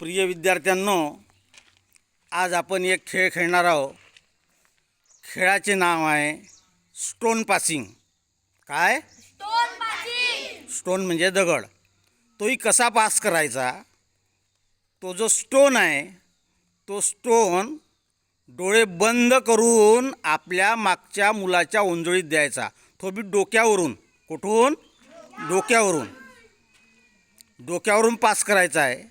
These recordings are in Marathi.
प्रिय विद्यार्थ्यांनो आज आपण एक खेळ खेळणार आहोत. खेळाचे नाव आहे स्टोन पासिंग काय? स्टोन पासिंग स्टोन म्हणजे दगड. तोही कसा पास करायचा? तो जो स्टोन आहे तो स्टोन डोळे बंद करून आपल्या मागच्या मुलाच्या ओंजळीत द्यायचा. तो बी डोक्यावरून. कुठून? डोक्यावरून. डोक्यावरून पास करायचा आहे.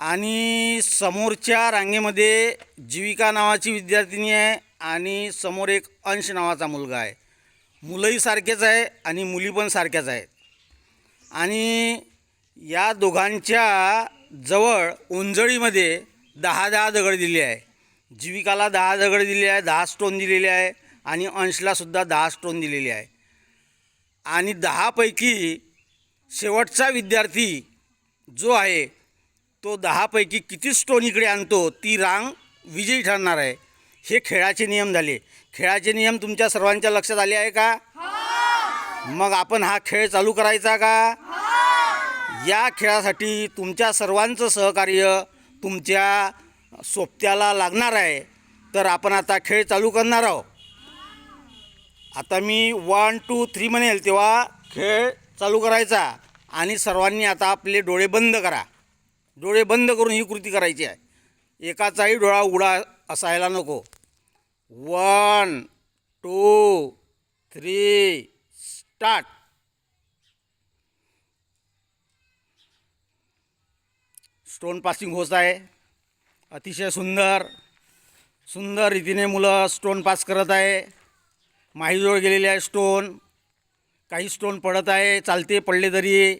आणि समोरच्या रांगेमध्ये जीविका नावाची विद्यार्थिनी आहे आणि समोर एक अंश नावाचा मुलगा आहे. मुलंही सारखेच आहे आणि मुली पण सारख्याच आहेत. आणि या दोघांच्या जवळ उंजळीमध्ये दहा दहा दगड दिले आहे. जीविकाला दहा दगड दिले आहे दहा स्टोन दिलेले आहे आणि अंशलासुद्धा दहा स्टोन दिलेले आहे. आणि दहापैकी शेवटचा विद्यार्थी जो आहे तो दहापैकी किती स्टोन इकडे आणतो ती रांग विजयी ठरणार आहे. हे खेळाचे नियम झाले. खेळाचे नियम तुमच्या सर्वांच्या लक्षात आले आहे का? मग आपण हा खेळ चालू करायचा का? या खेळासाठी तुमच्या सर्वांचं सहकार्य तुमच्या सोबत्याला लागणार आहे. तर आपण आता खेळ चालू करणार आहोत. आता मी वन टू थ्री म्हणेल तेव्हा खेळ चालू करायचा. आणि सर्वांनी आता आपले डोळे बंद करा. डोळे बंद करून ही कृती करायची आहे. एकाचाही डोळा उघडा असायला नको. One two three start stone passing होत आहे. अतिशय सुंदर सुंदर रीतीने मुलं स्टोन पास करत आहे. माहीजवळ गेलेले आहे स्टोन काही स्टोन पडत आहे चालते पडले तरी.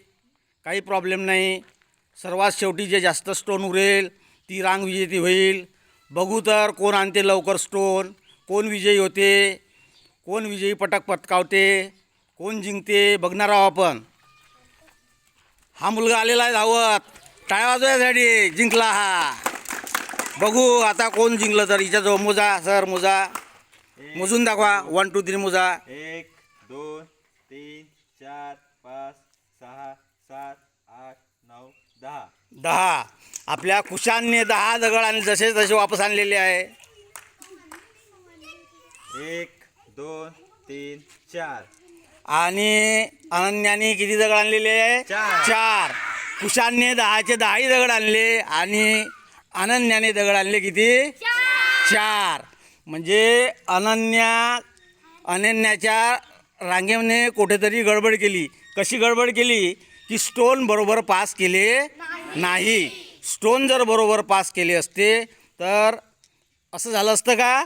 काही प्रॉब्लेम नाही. सर्वात शेवटी जे जास्त स्टोन उरेल ती रांग विजेती होईल. बघू तर कोण आणते लवकर स्टोन कोण विजयी होते कोण विजयी पटक पटकावते कोण जिंकते बघणार आहोत आपण. हा मुलगा आलेला आहे धावत. टाळ्या वाजवायसाठी जिंकला हा. बघू आता कोण जिंकलं तर. हिच्याजवळ मोजा सर मोजा. मोजून दाखवा. वन टू थ्री मोजा. एक दोन तीन चार पाच सहा सात दहा. दहा. आपल्या कुशांनी दहा दगड आणि जसे तसे वापस आणलेले आहे. एक दोन तीन चार. आणि अनन्याने किती दगड आणलेले आहे? चार. चार. कुशांनी दहाचे दहाही दगड आणले आणि अनन्याने दगड आणले किती? चार. म्हणजे अनन्या अनन्याच्या रांगेने कुठेतरी गडबड केली. कशी गडबड केली? की स्टोन बरोबर पास केले नाही. स्टोन जर बरोबर पास केले असते तर असं झालं असतं का?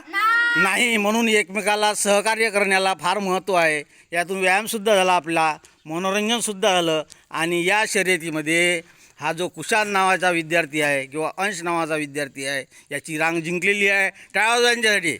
नाही. म्हणून एकमेकाला सहकार्य करण्याला फार महत्त्व आहे. यातून व्यायामसुद्धा झाला आपला मनोरंजनसुद्धा झालं. आणि या शर्यतीमध्ये हा जो कुशाल नावाचा विद्यार्थी आहे किंवा अंश नावाचा विद्यार्थी आहे याची रांग जिंकलेली आहे. टाळा यांच्यासाठी